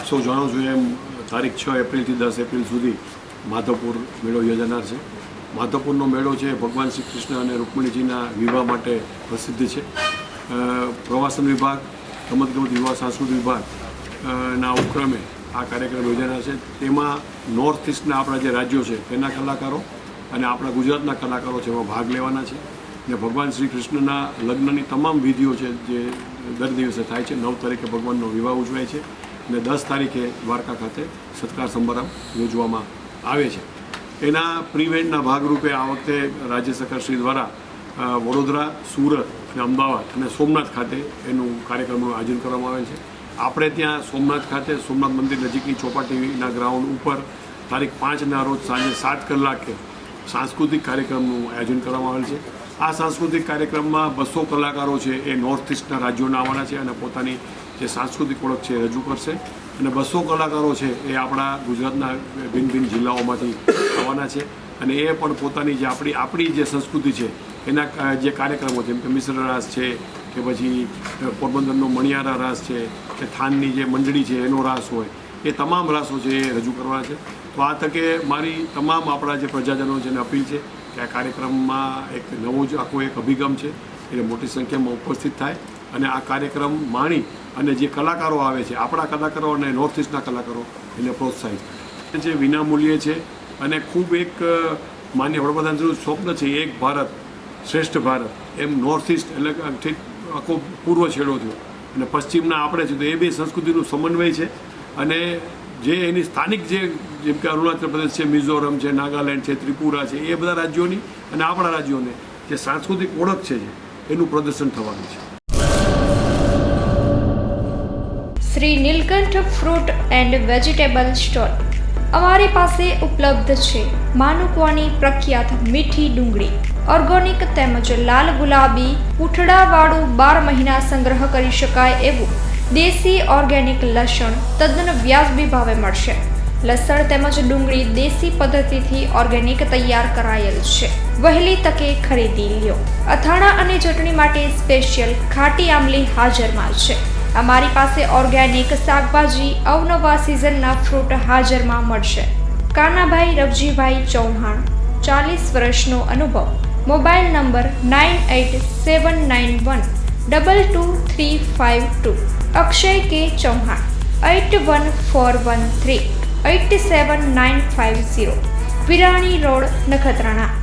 આપ સૌ જાણો છો એમ તારીખ છ એપ્રિલથી દસ એપ્રિલ સુધી માધવપુર મેળો યોજાનાર છે. માધવપુરનો મેળો છે ભગવાન શ્રી કૃષ્ણ અને રૂકમિણીજીના વિવાહ માટે પ્રસિદ્ધ છે. પ્રવાસન વિભાગ, રમતગમત યુવા સાંસ્કૃતિક વિભાગ ના ઉપક્રમે આ કાર્યક્રમ યોજાનાર છે. તેમાં નોર્થ ઇસ્ટના આપણા જે રાજ્યો છે તેના કલાકારો અને આપણા ગુજરાતના કલાકારો છે એમાં ભાગ લેવાના છે. ને ભગવાન શ્રી કૃષ્ણના લગ્નની તમામ વિધિઓ છે જે દર દિવસે થાય છે. નવ તારીખે ભગવાનનો વિવાહ ઉજવાય છે. અને દસ તારીખે દ્વારકા ખાતે સત્કાર સમારંભ યોજવામાં આવે છે. એના પ્રિવેન્ટના ભાગરૂપે આ વખતે રાજ્ય સરકારશ્રી દ્વારા વડોદરા, સુરત અને અમદાવાદ અને સોમનાથ ખાતે એનું કાર્યક્રમનું આયોજન કરવામાં આવે છે. આપણે ત્યાં સોમનાથ ખાતે, સોમનાથ મંદિર નજીકની ચોપાટીના ગ્રાઉન્ડ ઉપર તારીખ પાંચના રોજ સાંજે સાત કલાકે સાંસ્કૃતિક કાર્યક્રમનું આયોજન કરવામાં આવેલ છે. આ સાંસ્કૃતિક કાર્યક્રમમાં બસો કલાકારો છે, એ નોર્થ ઇસ્ટના રાજ્યોના આવવાના છે અને પોતાની જે સાંસ્કૃતિક ઓળખ છે એ રજૂ કરશે. અને બસો કલાકારો છે, એ આપણા ગુજરાતના ભિન્ન ભિન્ન જિલ્લાઓમાંથી આવવાના છે. અને એ પણ પોતાની જે આપણી આપણી જે સંસ્કૃતિ છે, એના જે કાર્યક્રમો જેમ કે મિશ્ર રાસ છે, કે પછી પોરબંદરનો મણિયારા રાસ છે, કે થાનની જે મંડળી છે, એનો રાસ હોય, એ તમામ રાસો છે એ રજૂ કરવાના છે. તો આ તકે મારી તમામ આપણા જે પ્રજાજનો છે એને અપીલ છે કે આ કાર્યક્રમમાં એક નવો જ આખો એક અભિગમ છે, એટલે મોટી સંખ્યામાં ઉપસ્થિત થાય અને આ કાર્યક્રમ માણી અને જે કલાકારો આવે છે, આપણા કલાકારો અને નોર્થ ઇસ્ટના કલાકારો, એને પ્રોત્સાહિત જે વિનામૂલ્યે છે અને ખૂબ એક માન્ય વડાપ્રધાનનું સ્વપ્ન છે, એક ભારત, શ્રેષ્ઠ ભારત. એમ નોર્થ ઇસ્ટ એટલે આખો પૂર્વ છેડો થયો. અને પશ્ચિમના આપણે છે, તો એ બે સંસ્કૃતિનું સમન્વય છે અને જે એની સ્થાનિક જે, જેમ કે અરુણાચલ પ્રદેશ છે, મિઝોરમ છે, નાગાલેન્ડ છે, ત્રિપુરા છે, એ બધા રાજ્યોની અને આપણા રાજ્યોને જે સાંસ્કૃતિક ઓળખ છે એનું પ્રદર્શન થવાનું છે. Shri Neelkanth fruit and vegetable store અમારી પાસે ઉપલબ્ધ છે માનુકવાની પ્રખ્યાત મીઠી ડુંગળી, ઓર્ગોનિક તેમજ લાલ ગુલાબી પૂઠડાવાળું બાર મહિના સંગ્રહ કરી શકાય એવું. દેશી ઓર્ગેનિક લસણ તદ્દન વ્યાજબી ભાવે મળશે. લસણ તેમજ ડુંગળી દેશી પદ્ધતિથી ઓર્ગેનિક તૈયાર કરાયેલ છે. વહેલી તકે ખરીદી લ્યો. અથાણા અને ચટણી માટે સ્પેશિયલ ખાટી આમલી હાજરમાં છે. અમારી પાસે ઓર્ગેનિક શાકભાજી અવનવા સિઝનના ફ્રૂટ હાજરમાં મળશે. કાનાભાઈ રવજીભાઈ ચૌહાણ, ચાલીસ વર્ષનો અનુભવ. Mobile number nine eight seven nine one, double two three five two. Akshay K Chauhan eight one four one three eight seven nine five zero Virani road Nakhatrana